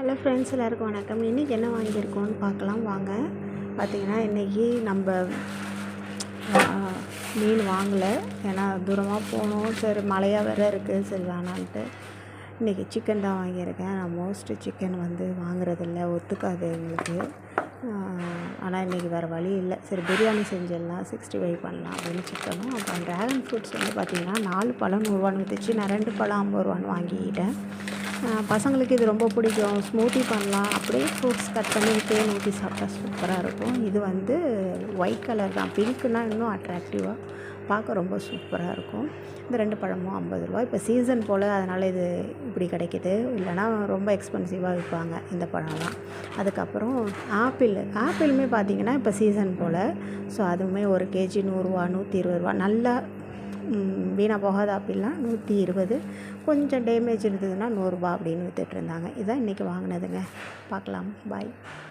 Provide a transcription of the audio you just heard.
Hello friends எல்லாருக்கும் வணக்கம். இன்றைக்கி என்ன வாங்கியிருக்கோன்னு பார்க்கலாம். வாங்க. பார்த்தீங்கன்னா இன்றைக்கி நம்ம மீன் வாங்கலை. ஏன்னா தூரமாக போகணும். சரி மழையாக வேறு இருக்குது சரி வேணான்ட்டு. இன்றைக்கி சிக்கன் தான் வாங்கியிருக்கேன். நான் மோஸ்ட்டு சிக்கன் வந்து வாங்குறதில்ல. ஒத்துக்காது எங்களுக்கு. ஆனால் இன்றைக்கி வேறு வழி இல்லை. சரி பிரியாணி செஞ்சிடலாம். சிக்ஸ்டி ஃபைவ் பண்ணலாம் அப்படின்னு சிக்கனும் அப்புறம் ட்ராகன் ஃப்ரூட்ஸ் வந்து பார்த்திங்கன்னா நாலு பழம் நூறுரூவான்னு வித்துச்சு. நான் ரெண்டு பழம் ஐம்பது ரூபான்னு வாங்கிக்கிட்டேன். பசங்களுக்கு இது ரொம்ப பிடிக்கும். ஸ்மூத்தி பண்ணலாம். அப்படியே ஃப்ரூட்ஸ் கட் பண்ணி தேன் ஊற்றி சாப்பிட்டா சூப்பராக இருக்கும். இது வந்து ஒயிட் கலர் தான். பிங்க்னா இன்னும் அட்ராக்டிவாக பார்க்க ரொம்ப சூப்பராக இருக்கும். இந்த ரெண்டு பழமும் ஐம்பது ரூபா இப்போ சீசன் போல் அதனால் இது இப்படி கிடைக்கிது. இல்லைனா ரொம்ப எக்ஸ்பென்சிவாக விற்பாங்க இந்த பழம்லாம். அதுக்கப்புறம் ஆப்பிள் ஆப்பிளுமே பார்த்தீங்கன்னா இப்போ சீசன் போல். ஸோ அதுவுமே ஒரு கேஜி நூறுரூவா நூற்றி இருபது ரூபா. நல்லா வீணாக போகாத அப்படிலாம் நூற்றி இருபது. கொஞ்சம் டேமேஜ் இருந்ததுன்னா நூறுரூபா அப்படின்னு வித்துட்டு இருந்தாங்க. இதான் இன்றைக்கி வாங்கினதுங்க. பார்க்கலாம். பாய்